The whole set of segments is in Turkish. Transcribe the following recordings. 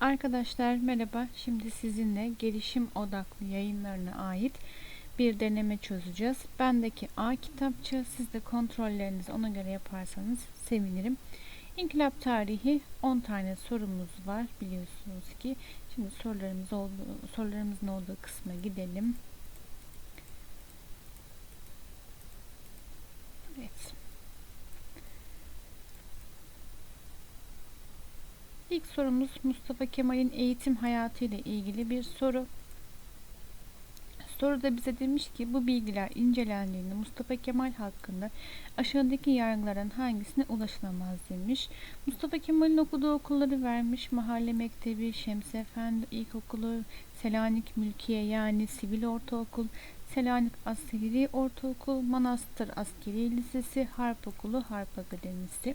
Arkadaşlar merhaba. Şimdi sizinle gelişim odaklı yayınlarına ait bir deneme çözeceğiz. Bendeki A kitapçı. Siz de kontrollerinizi ona göre yaparsanız sevinirim. İnkılap tarihi 10 tane sorumuz var biliyorsunuz ki. Şimdi sorularımız olduğu, sorularımızın olduğu kısma gidelim. Evet. İlk sorumuz Mustafa Kemal'in eğitim hayatı ile ilgili bir soru. Soruda bize demiş ki bu bilgiler incelendiğinde Mustafa Kemal hakkında aşağıdaki yargılardan hangisine ulaşılamaz demiş. Mustafa Kemal'in okuduğu okulları vermiş. Mahalle Mektebi, Şems Efendi İlkokulu, Selanik Mülkiye yani Sivil Ortaokul, Selanik Askeri Ortaokul, Manastır Askeri Lisesi, Harp Okulu, Harp Akademisi.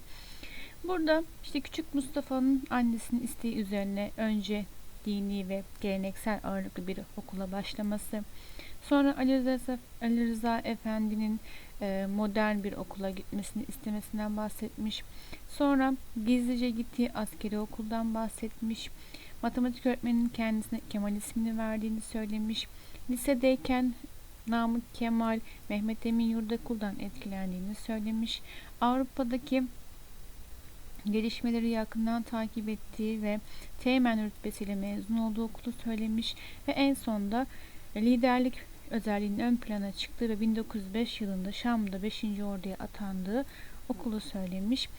Burada işte küçük Mustafa'nın annesinin isteği üzerine önce dini ve geleneksel ağırlıklı bir okula başlaması, sonra Ali Rıza, Ali Rıza Efendi'nin e, modern bir okula gitmesini istemesinden bahsetmiş. Sonra gizlice gittiği askeri okuldan bahsetmiş. Matematik öğretmeninin kendisine Kemal ismini verdiğini söylemiş. Lisedeyken Namık Kemal, Mehmet Emin Yurdakul'dan etkilendiğini söylemiş. Avrupa'daki gelişmeleri yakından takip ettiği ve teğmen rütbesiyle mezun olduğu okulu söylemiş ve en sonunda liderlik özelliğinin ön plana çıktığı ve 1905 yılında Şam'da 5. Ordu'ya atandığı okulu söylemiş.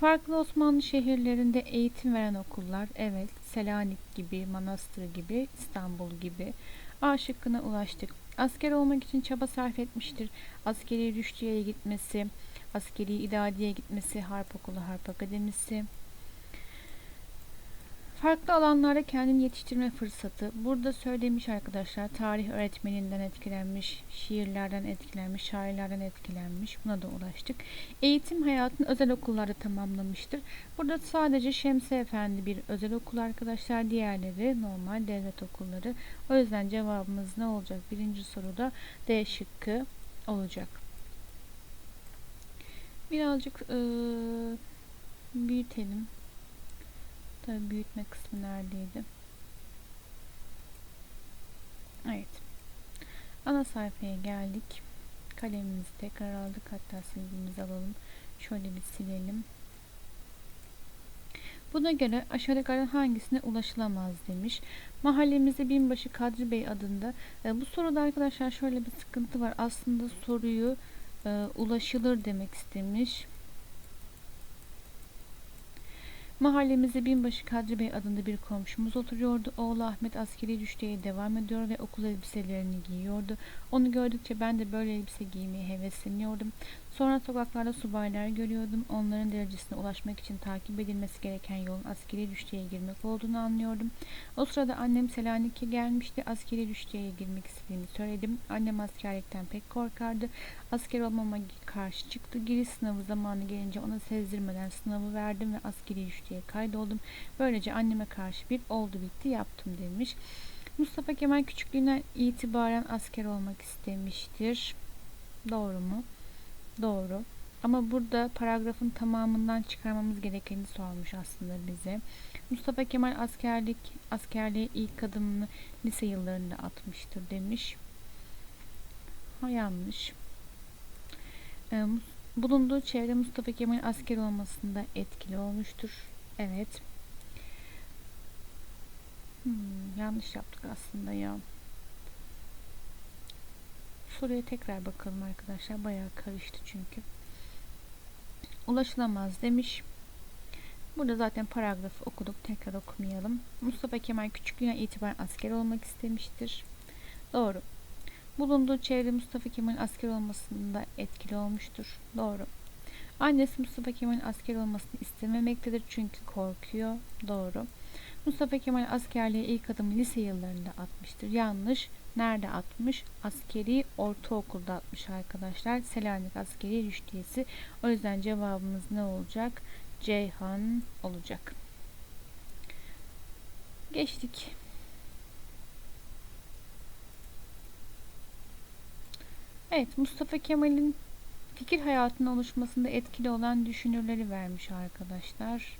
Farklı Osmanlı şehirlerinde eğitim veren okullar, evet Selanik gibi, Manastır gibi, İstanbul gibi A şıkkına ulaştık. Asker olmak için çaba sarf etmiştir. Askeri rüştiyeye gitmesi, askeri idadiye gitmesi, Harp Okulu, Harp Akademisi. Farklı alanlarda kendini yetiştirme fırsatı. Burada söylemiş arkadaşlar tarih öğretmeninden etkilenmiş, şiirlerden etkilenmiş, şairlerden etkilenmiş. Buna da ulaştık. Eğitim hayatını özel okullarda tamamlamıştır. Burada sadece Şemsi Efendi bir özel okul arkadaşlar. Diğerleri normal devlet okulları. O yüzden cevabımız ne olacak? Birinci soruda D şıkkı olacak. Birazcık e, büyütelim. Tabii büyütme kısmı neredeydi? Evet. Ana sayfaya geldik. Kalemimizi tekrar aldık. Hatta silgimizi alalım. Şöyle bir silelim. Buna göre aşağıdakilerden hangisine ulaşılamaz demiş. Mahallemizde Binbaşı Kadri Bey adında. E, bu soruda arkadaşlar şöyle bir sıkıntı var. Aslında soruyu e, ulaşılır demek istemiş. Mahallemizde binbaşı Kadri Bey adında bir komşumuz oturuyordu. Oğlu Ahmet askeri düştüğe devam ediyor ve okul elbiselerini giyiyordu. Onu gördükçe ben de böyle elbise giymeye hevesleniyordum. Sonra sokaklarda subaylar görüyordum. Onların derecesine ulaşmak için takip edilmesi gereken yolun askeri düştüğe girmek olduğunu anlıyordum. O sırada annem Selanik'e gelmişti. Askeri düştüğe girmek istediğimi söyledim. Annem askerlikten pek korkardı. Asker olmama karşı çıktı. Giriş sınavı zamanı gelince ona sezdirmeden sınavı verdim ve askeri düştüğe kaydoldum. Böylece anneme karşı bir oldu bitti yaptım demiş. Mustafa Kemal küçüklüğünden itibaren asker olmak istemiştir. Doğru mu? Doğru. Ama burada paragrafın tamamından çıkarmamız gerekeni sormuş aslında bize. Mustafa Kemal askerlik askerliğe ilk adımını lise yıllarında atmıştır demiş. Ha yanlış. Ee, bulunduğu çevre Mustafa Kemal asker olmasında etkili olmuştur. Evet. Hmm, yanlış yaptık aslında ya. Soruya tekrar bakalım arkadaşlar. Bayağı karıştı çünkü. Ulaşılamaz demiş. Burada zaten paragrafı okuduk. Tekrar okumayalım. Mustafa Kemal küçüklüğüne itibaren asker olmak istemiştir. Doğru. Bulunduğu çevre Mustafa Kemal'in asker olmasında etkili olmuştur. Doğru. Annesi Mustafa Kemal'in asker olmasını istememektedir çünkü korkuyor. Doğru. Mustafa Kemal askerliğe ilk adımı lise yıllarında atmıştır. Yanlış. Nerede atmış? Askeri ortaokulda atmış arkadaşlar. Selanik askeri rüştiyesi. O yüzden cevabımız ne olacak? Ceyhan olacak. Geçtik. Evet Mustafa Kemal'in fikir hayatının oluşmasında etkili olan düşünürleri vermiş arkadaşlar.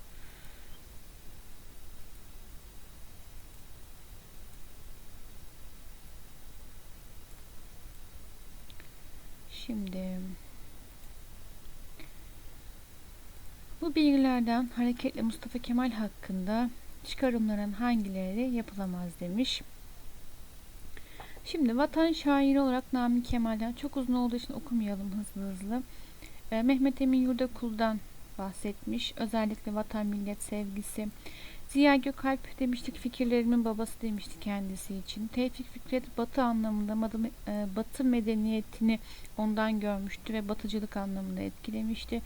Şimdi bu bilgilerden hareketle Mustafa Kemal hakkında çıkarımların hangileri yapılamaz demiş. Şimdi vatan şairi olarak Nami Kemal'den çok uzun olduğu için okumayalım hızlı hızlı. E, Mehmet Emin Yurdakul'dan bahsetmiş. Özellikle vatan millet sevgisi. Ziya Gökalp demiştik fikirlerimin babası demişti kendisi için. Tevfik Fikret batı anlamında e, batı medeniyetini ondan görmüştü ve batıcılık anlamında etkilemişti.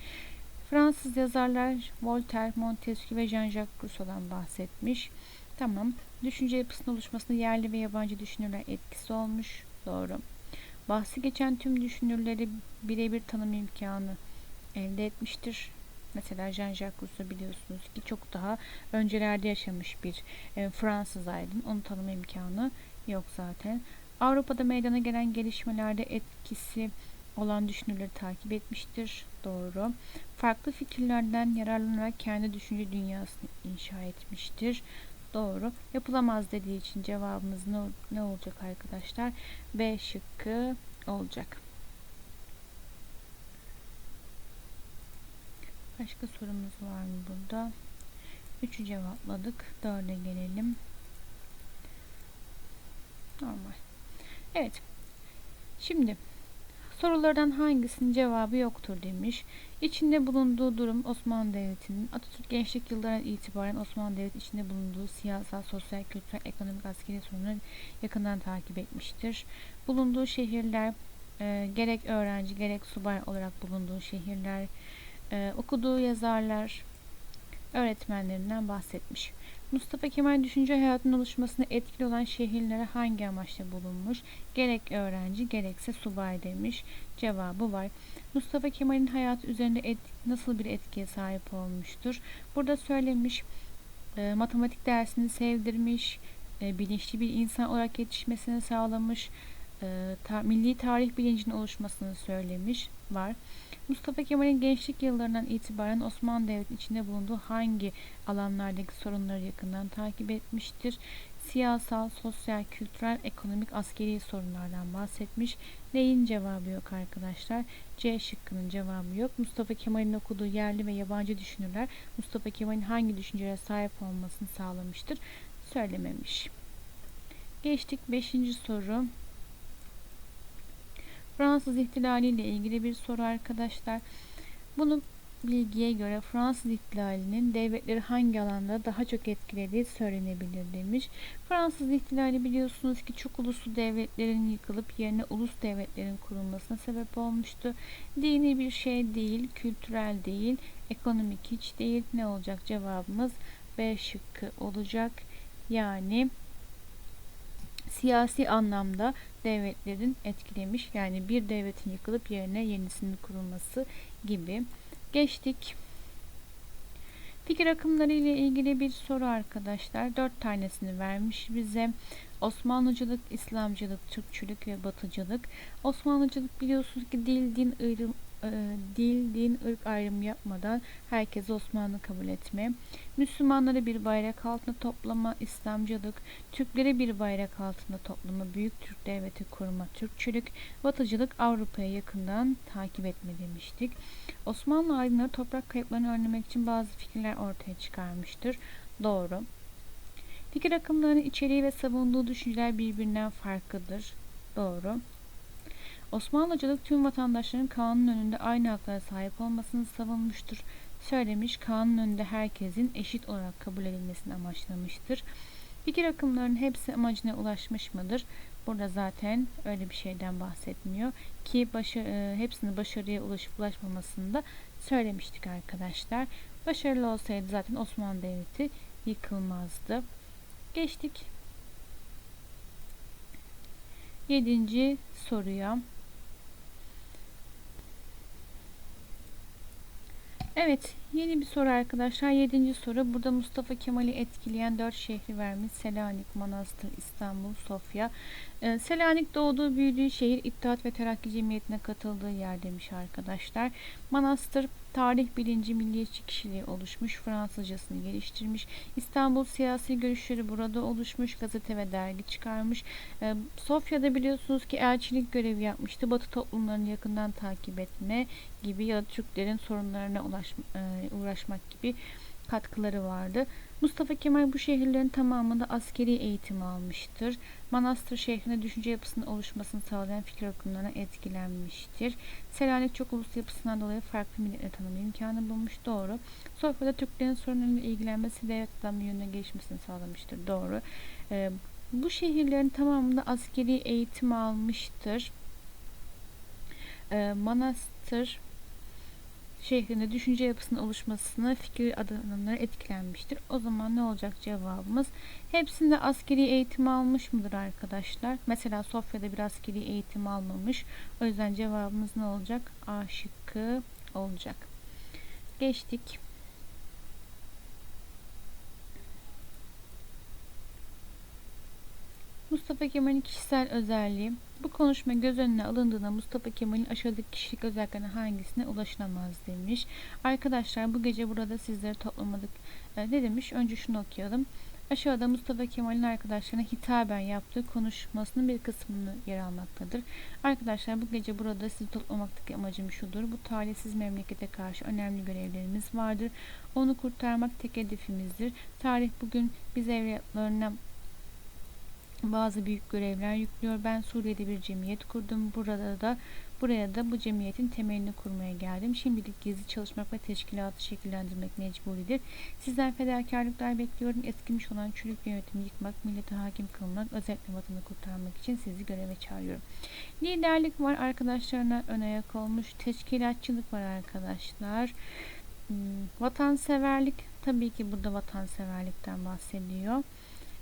Fransız yazarlar Voltaire, Montesquieu ve Jean-Jacques Rousseau'dan bahsetmiş. Tamam. Düşünce yapısının oluşmasında yerli ve yabancı düşünürler etkisi olmuş. Doğru. Bahsi geçen tüm düşünürleri birebir tanım imkanı elde etmiştir. Mesela Jean-Jacques Rousseau biliyorsunuz ki çok daha öncelerde yaşamış bir e, Fransız aydın. Onu tanıma imkanı yok zaten. Avrupa'da meydana gelen gelişmelerde etkisi olan düşünürleri takip etmiştir. Doğru. Farklı fikirlerden yararlanarak kendi düşünce dünyasını inşa etmiştir. Doğru. Yapılamaz dediği için cevabımız ne, ne olacak arkadaşlar? B şıkkı olacak. Başka sorumuz var mı burada? Üçü cevapladık. Dörde gelelim. Normal. Evet. Şimdi sorulardan hangisinin cevabı yoktur demiş. İçinde bulunduğu durum Osmanlı Devleti'nin Atatürk gençlik yıllarından itibaren Osmanlı Devleti içinde bulunduğu siyasal, sosyal, kültürel, ekonomik, askeri sorunları yakından takip etmiştir. Bulunduğu şehirler e, gerek öğrenci gerek subay olarak bulunduğu şehirler, e, okuduğu yazarlar, öğretmenlerinden bahsetmiş. Mustafa Kemal düşünce hayatının oluşmasına etkili olan şehirlere hangi amaçla bulunmuş? Gerek öğrenci gerekse subay demiş. Cevabı var. Mustafa Kemal'in hayat üzerinde et, nasıl bir etkiye sahip olmuştur? Burada söylemiş e, matematik dersini sevdirmiş, e, bilinçli bir insan olarak yetişmesini sağlamış, e, ta, milli tarih bilincinin oluşmasını söylemiş var. Mustafa Kemal'in gençlik yıllarından itibaren Osmanlı Devleti içinde bulunduğu hangi alanlardaki sorunları yakından takip etmiştir? Siyasal, sosyal, kültürel, ekonomik, askeri sorunlardan bahsetmiş. Neyin cevabı yok arkadaşlar? C şıkkının cevabı yok. Mustafa Kemal'in okuduğu yerli ve yabancı düşünürler Mustafa Kemal'in hangi düşüncelere sahip olmasını sağlamıştır? Söylememiş. Geçtik 5. soru. Fransız ihtilali ile ilgili bir soru arkadaşlar. Bunu bilgiye göre Fransız ihtilalinin devletleri hangi alanda daha çok etkilediği söylenebilir demiş. Fransız ihtilali biliyorsunuz ki çok uluslu devletlerin yıkılıp yerine ulus devletlerin kurulmasına sebep olmuştu. Dini bir şey değil, kültürel değil, ekonomik hiç değil. Ne olacak cevabımız? B şıkkı olacak. Yani siyasi anlamda devletlerin etkilemiş. Yani bir devletin yıkılıp yerine yenisinin kurulması gibi. Geçtik. Fikir akımları ile ilgili bir soru arkadaşlar. Dört tanesini vermiş bize. Osmanlıcılık, İslamcılık, Türkçülük ve Batıcılık. Osmanlıcılık biliyorsunuz ki dil, din, dil, din, ırk ayrımı yapmadan herkes Osmanlı kabul etme. Müslümanları bir bayrak altında toplama, İslamcılık, Türkleri bir bayrak altında toplama, Büyük Türk Devleti kurma, Türkçülük, Batıcılık Avrupa'ya yakından takip etme demiştik. Osmanlı aydınları toprak kayıplarını önlemek için bazı fikirler ortaya çıkarmıştır. Doğru. Fikir akımlarının içeriği ve savunduğu düşünceler birbirinden farklıdır. Doğru. Osmanlıcılık tüm vatandaşların kanun önünde aynı haklara sahip olmasını savunmuştur. Söylemiş kanun önünde herkesin eşit olarak kabul edilmesini amaçlamıştır. Fikir akımlarının hepsi amacına ulaşmış mıdır? Burada zaten öyle bir şeyden bahsetmiyor ki başa, e, hepsini başarıya ulaşıp ulaşmamasını da söylemiştik arkadaşlar. Başarılı olsaydı zaten Osmanlı Devleti yıkılmazdı. Geçtik. Yedinci soruya. Evet, Yeni bir soru arkadaşlar. Yedinci soru. Burada Mustafa Kemal'i etkileyen dört şehri vermiş. Selanik, Manastır, İstanbul, Sofya. Ee, Selanik doğduğu büyüdüğü şehir İttihat ve Terakki Cemiyeti'ne katıldığı yer demiş arkadaşlar. Manastır tarih bilinci milliyetçi kişiliği oluşmuş. Fransızcasını geliştirmiş. İstanbul siyasi görüşleri burada oluşmuş. Gazete ve dergi çıkarmış. Ee, Sofya'da biliyorsunuz ki elçilik görevi yapmıştı. Batı toplumlarını yakından takip etme gibi ya da Türklerin sorunlarına ulaşma, e, uğraşmak gibi katkıları vardı. Mustafa Kemal bu şehirlerin tamamında askeri eğitim almıştır. Manastır şehrinde düşünce yapısının oluşmasını sağlayan fikir akımlarına etkilenmiştir. Selanik çok ulus yapısından dolayı farklı milletle tanıma imkanı bulmuş. Doğru. Sofya'da Türklerin sorunlarıyla ilgilenmesi devlet adamı yönüne gelişmesini sağlamıştır. Doğru. Ee, bu şehirlerin tamamında askeri eğitim almıştır. Ee, Manastır şehrinde düşünce yapısının oluşmasına fikir adamları etkilenmiştir. O zaman ne olacak cevabımız? Hepsinde askeri eğitim almış mıdır arkadaşlar? Mesela Sofya'da bir askeri eğitim almamış. O yüzden cevabımız ne olacak? A şıkkı olacak. Geçtik. Mustafa Kemal'in kişisel özelliği. Bu konuşma göz önüne alındığında Mustafa Kemal'in aşağıdaki kişilik özelliklerine hangisine ulaşılamaz demiş. Arkadaşlar bu gece burada sizlere toplamadık. E, ne demiş? Önce şunu okuyalım. Aşağıda Mustafa Kemal'in arkadaşlarına hitaben yaptığı konuşmasının bir kısmını yer almaktadır. Arkadaşlar bu gece burada sizi toplamaktaki amacım şudur. Bu talihsiz memlekete karşı önemli görevlerimiz vardır. Onu kurtarmak tek hedefimizdir. Tarih bugün biz evlatlarına bazı büyük görevler yüklüyor. Ben Suriye'de bir cemiyet kurdum. Burada da buraya da bu cemiyetin temelini kurmaya geldim. Şimdilik gizli çalışmak ve teşkilatı şekillendirmek mecburidir. Sizden fedakarlıklar bekliyorum. Eskimiş olan çürük yönetimi yıkmak, millete hakim kılmak, özellikle vatanı kurtarmak için sizi göreve çağırıyorum. Liderlik var arkadaşlarına ön ayak olmuş. Teşkilatçılık var arkadaşlar. Hmm, vatanseverlik tabii ki burada vatanseverlikten bahsediyor.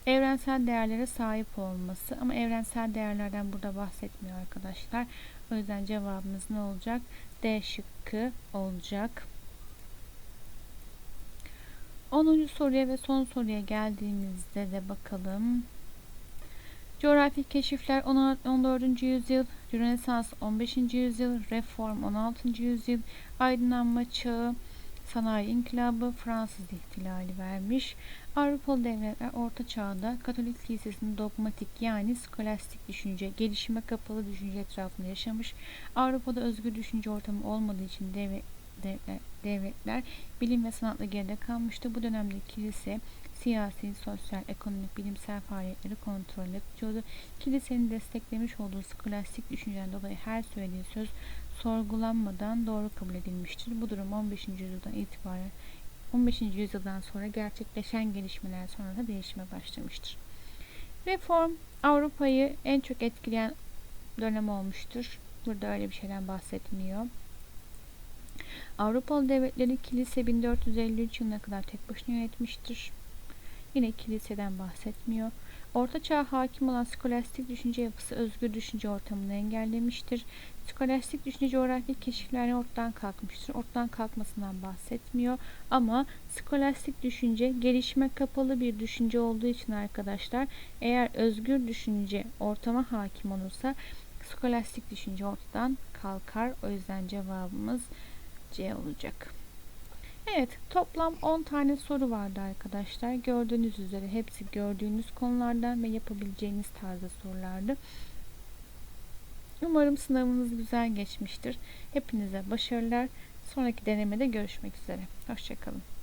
Evrensel değerlere sahip olması ama evrensel değerlerden burada bahsetmiyor arkadaşlar. O yüzden cevabımız ne olacak? D şıkkı olacak. 10. soruya ve son soruya geldiğimizde de bakalım. Coğrafi keşifler 14. yüzyıl, Rönesans 15. yüzyıl, Reform 16. yüzyıl, Aydınlanma çağı, Sanayi İnkılabı, Fransız ihtilali vermiş. Avrupalı devletler Orta Çağ'da Katolik Kilisesi'nin dogmatik yani skolastik düşünce, gelişime kapalı düşünce etrafında yaşamış. Avrupa'da özgür düşünce ortamı olmadığı için devlet, devletler, devletler bilim ve sanatla geride kalmıştı. Bu dönemde kilise siyasi, sosyal, ekonomik, bilimsel faaliyetleri kontrol ediyordu. Kilisenin desteklemiş olduğu skolastik düşünceden dolayı her söylediği söz sorgulanmadan doğru kabul edilmiştir. Bu durum 15. yüzyıldan itibaren 15. yüzyıldan sonra gerçekleşen gelişmeler sonra da değişime başlamıştır. Reform Avrupa'yı en çok etkileyen dönem olmuştur. Burada öyle bir şeyden bahsetmiyor. Avrupalı devletleri kilise 1453 yılına kadar tek başına yönetmiştir. Yine kiliseden bahsetmiyor. Orta çağ hakim olan skolastik düşünce yapısı özgür düşünce ortamını engellemiştir. Skolastik düşünce coğrafi keşiflerle ortadan kalkmıştır. Ortadan kalkmasından bahsetmiyor. Ama skolastik düşünce gelişme kapalı bir düşünce olduğu için arkadaşlar eğer özgür düşünce ortama hakim olursa skolastik düşünce ortadan kalkar. O yüzden cevabımız C olacak. Evet toplam 10 tane soru vardı arkadaşlar. Gördüğünüz üzere hepsi gördüğünüz konulardan ve yapabileceğiniz tarzda sorulardı. Umarım sınavınız güzel geçmiştir. Hepinize başarılar. Sonraki denemede görüşmek üzere. Hoşçakalın.